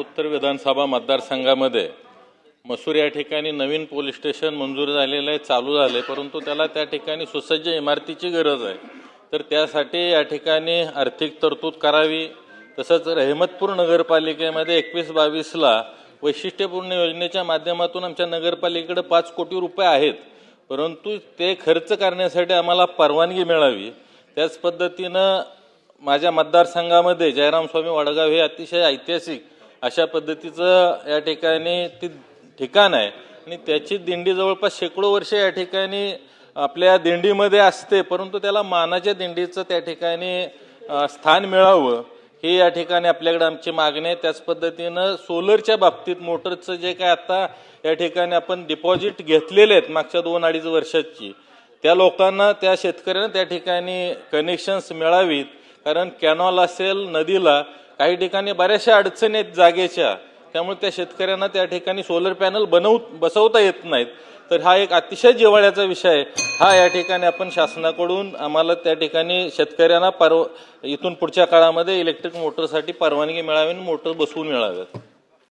उत्तर विधानसभा मतदारसंघामध्ये मसूर या ठिकाणी नवीन पोलीस स्टेशन मंजूर झालेलं आहे चालू झालं आहे परंतु त्याला त्या ठिकाणी सुसज्ज इमारतीची गरज आहे. तर त्यासाठी या ठिकाणी आर्थिक तरतूद करावी. तसंच रहमतपूर नगरपालिकेमध्ये एकवीस बावीसला वैशिष्ट्यपूर्ण योजनेच्या माध्यमातून आमच्या नगरपालिकेकडे पाच कोटी रुपये आहेत. परंतु ते खर्च करण्यासाठी आम्हाला परवानगी मिळावी. त्याच पद्धतीनं माझ्या मतदारसंघामध्ये जयरामस्वामी वडगाव हे अतिशय ऐतिहासिक अशा पद्धतीचं या ठिकाणी ती ठिकाण आहे. आणि त्याची दिंडी जवळपास शेकडो वर्ष या ठिकाणी आपल्या दिंडीमध्ये असते परंतु त्याला मानाच्या दिंडीचं त्या ठिकाणी स्थान मिळावं ही या ठिकाणी आपल्याकडे आमची मागणी आहे. त्याच पद्धतीनं सोलरच्या बाबतीत मोटरचं जे काय आता या ठिकाणी आपण डिपॉझिट घेतलेले आहेत मागच्या दोन अडीच वर्षाची त्या लोकांना त्या शेतकऱ्यांना त्या ठिकाणी कनेक्शन्स मिळावीत. कारण कॅनॉल असेल नदीला काही ठिकाणी बऱ्याचशा अडचणी आहेत जागेच्या. त्यामुळे त्या शेतकऱ्यांना त्या ठिकाणी सोलर पॅनल बनव बसवता येत नाहीत. तर हा एक अतिशय जिव्हाळ्याचा विषय आहे. हा या ठिकाणी आपण शासनाकडून आम्हाला त्या ठिकाणी शेतकऱ्यांना परव इथून पुढच्या काळामध्ये इलेक्ट्रिक मोटरसाठी परवानगी मिळावी आणि मोटर बसवून मिळाव्यात.